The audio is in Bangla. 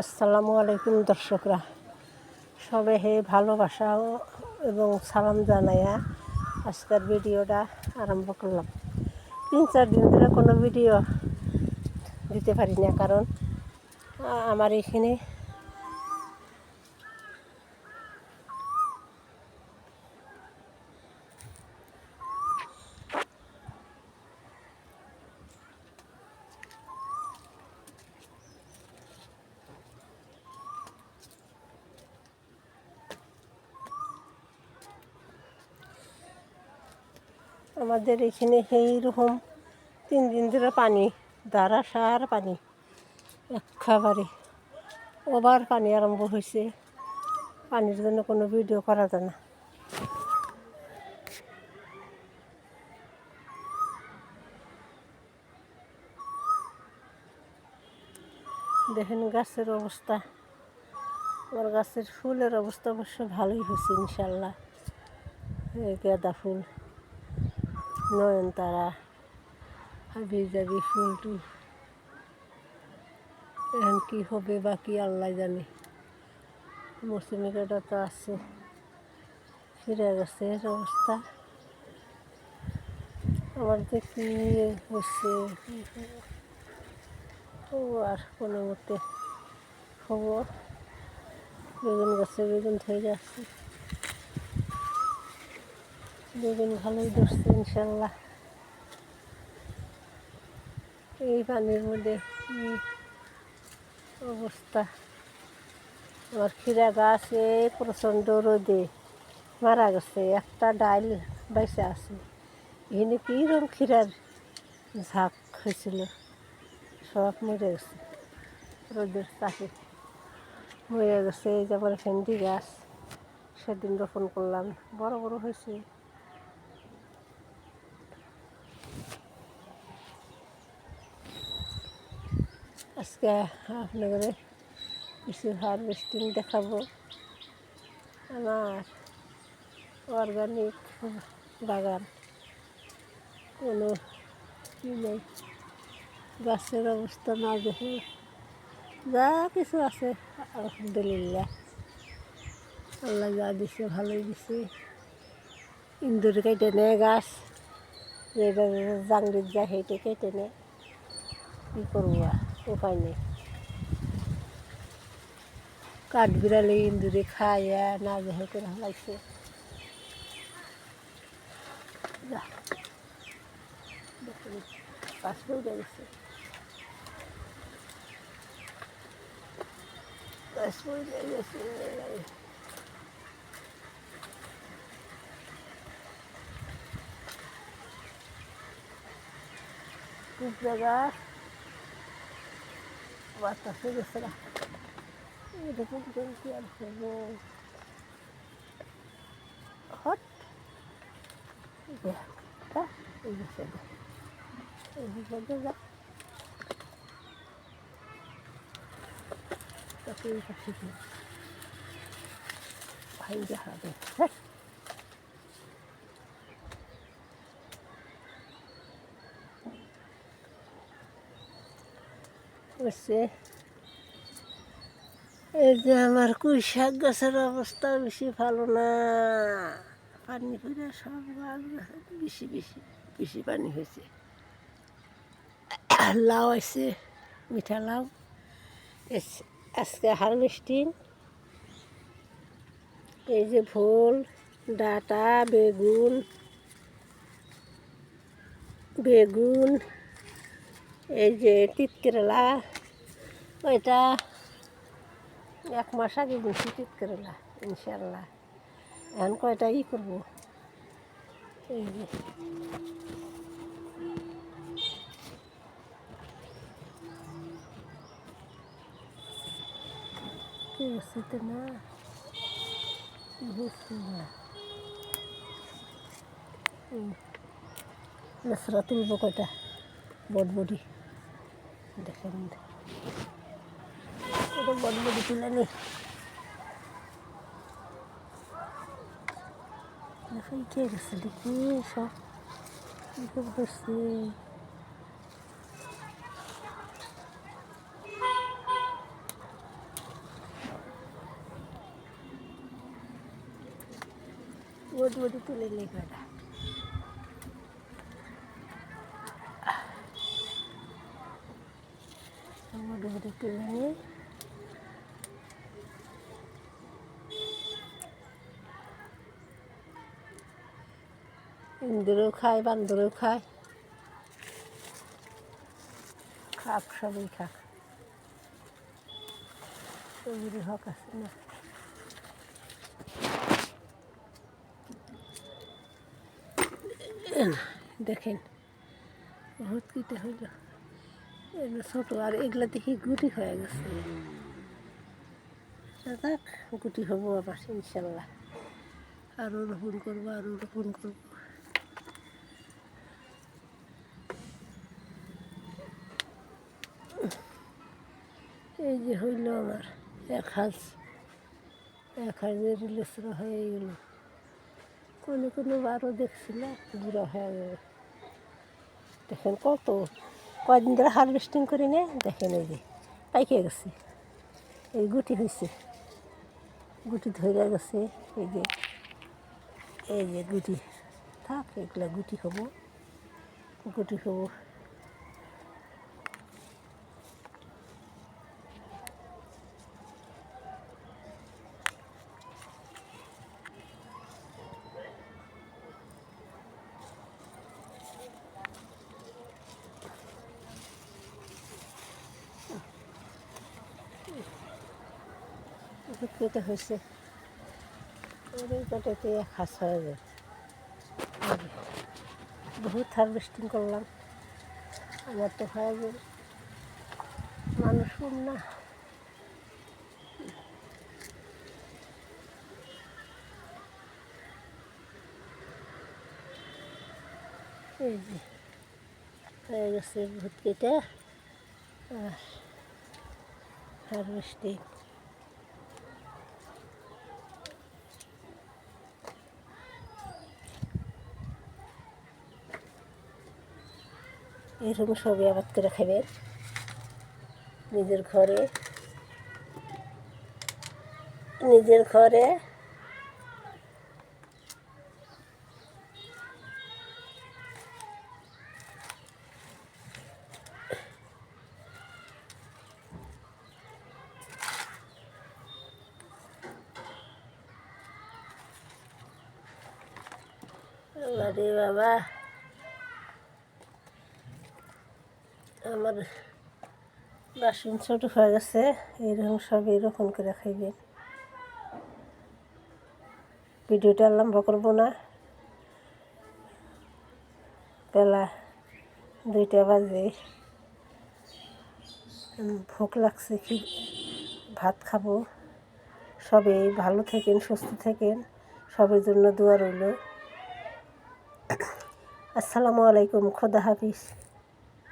আসসালামু আলাইকুম দর্শকরা। সবে হে ভালোবাসা এবং সালাম জানাইয়া আজকের ভিডিওটা আরম্ভ করলাম। তিন চার দিন ধরে কোনো ভিডিও দিতে পারি না, কারণ আমার এখানে আমাদের এখানে এইরকম তিন দিন ধরে পানি দ্বারা সার পানি, একেবারে ওভার পানি আরম্ভ হয়েছে। পানির জন্য কোনো ভিডিও করা যায় না। দেখেন গাছের অবস্থা। আমার গাছের ফুলের অবস্থা অবশ্য ভালোই হয়েছে, ইনশাল্লাহ। গাঁদা ফুল। নয়নতারা হাবি যাবি ফুল টুল এখন কি হবে বা কি আল্লাহ জানে। মৌসুমি কাটা তো আছে। ফিরে গেছে, এর অবস্থা। আমার যে কি হচ্ছে আর কোনো মতে খবর। বেগুন গাছে বেগুন ধরে যাচ্ছে। বেগুন ভালোই ধরছে, ইনশাল্লাহ। এই পানির মধ্যে কি অবস্থা? আমার ক্ষীরা গাছ এই প্রচণ্ড রোদে মারা গেছে, একটা ডাইল বাইসে আছে। এখানে কীরকম ক্ষীরার ঝাঁক হয়েছিল? সব মরে গেছে, রোদের তাকে মরে গেছে এই যে আমার ভেন্ডি গাছ, সেদিন রোপণ করলাম। বড় বড় হয়েছে। আজকে আপনাদের কিছু হারভেস্টিং দেখাবো। আমার অর্গানিক বাগান। কোনো ই নেই। গাছের অবস্থা না দেখে যা কিছু আছে, আলহামদুলিল্লাহ। আল্লাহ যা দিছে, ভালোই দিছে। ইন্দুর কেটে নেয় গাছ। যেটা জাংলির যায় সেইটা কেটে নেয়। কী করব আর? উপায় নেই কাঠ বিড়ালে ইন্দুরে খাইয়া না যাহে করে হালাইছে যা দেখুন পাশে উঠে গেছে পাশে উঠে গেছে পিঁপড়ে গাছ বাতাসে গেছে না। এরকম করে কি আর করব? হট। দেখ এই গেছে এই গেছে যা। তাকে এই পাখি ভাই দেখাবে হ্যাঁ। হচ্ছে এই যে আমার কুই শাক গাছের অবস্থা বেশি ভালো না। পানি পড়ে সব গাছে বেশি বেশি বেশি পানি হয়েছে। লাউ আছে, মিঠা লাউ। আজকে হারভেস্টিং। এই যে ভোল, ডাটা, বেগুন বেগুন এই যে তিতকেরেলা ওইটা এক মাস আগে বেশি তিতকেরেলা ইনশাল্লাহ এখন কয়টা ই করব? এই যে। কি না? হচ্ছে না? তুলবো কয়টা বটবডি দেখেন বদবদি তুলে নি কে গেছে দেখি সব বসছে। বদবদি তুলে নি বেটা তুলে নিই ইন্দুরেও খায় বান্দরেও খায় খাক সবই খাক সবুরি হক আছে না দেখেন বহুত কিতে হইল এগুলো ছোটো, আর এগুলো দেখি গুটি হয়ে গেছে। দেখ গুটি হব আবার, ইনশাল্লাহ। আরও রোপণ করব আরও রোপণ করব। এই যে হইল আমার এক হাজ এক হাজের লেসরা হয়ে গেল। কোনো কোনো বারও দেখছিল বুড়া হয়ে গেল। দেখেন কত কয়দিন ধরে হারভেস্টিং করি নে দেখেন এই যে, পাইকে গেছে। এই গুটি হয়েছে গুটি ধরে গেছে, এই যে এই যে গুটি। থাক, এগুলো গুটি হব। গুটি হব। বিক্রিত হয়েছে। হাঁস হয়ে যায়। বহুত হারভেস্টিং করলাম। আমার তো হয়ে গেল। মানুষ না। এই যে, হয়ে গেছে ভূত কেটে। আর হারভেস্টিং এরকম সবই আবাদ করে খাবেন নিজের ঘরে। নিজের ঘরে। বাবা। আমার বাসন ছোট হয়ে গেছে, এরকম সব এরকম করে খাইবেন ভিডিওটা লম্বা করব না। বেলা দুইটা বাজে। ভোক লাগছে, কি ভাত খাব? সবে ভালো থাকেন, সুস্থ থাকেন, সবের জন্য দোয়া রইল। আসসালামু আলাইকুম, খোদা হাফিজ।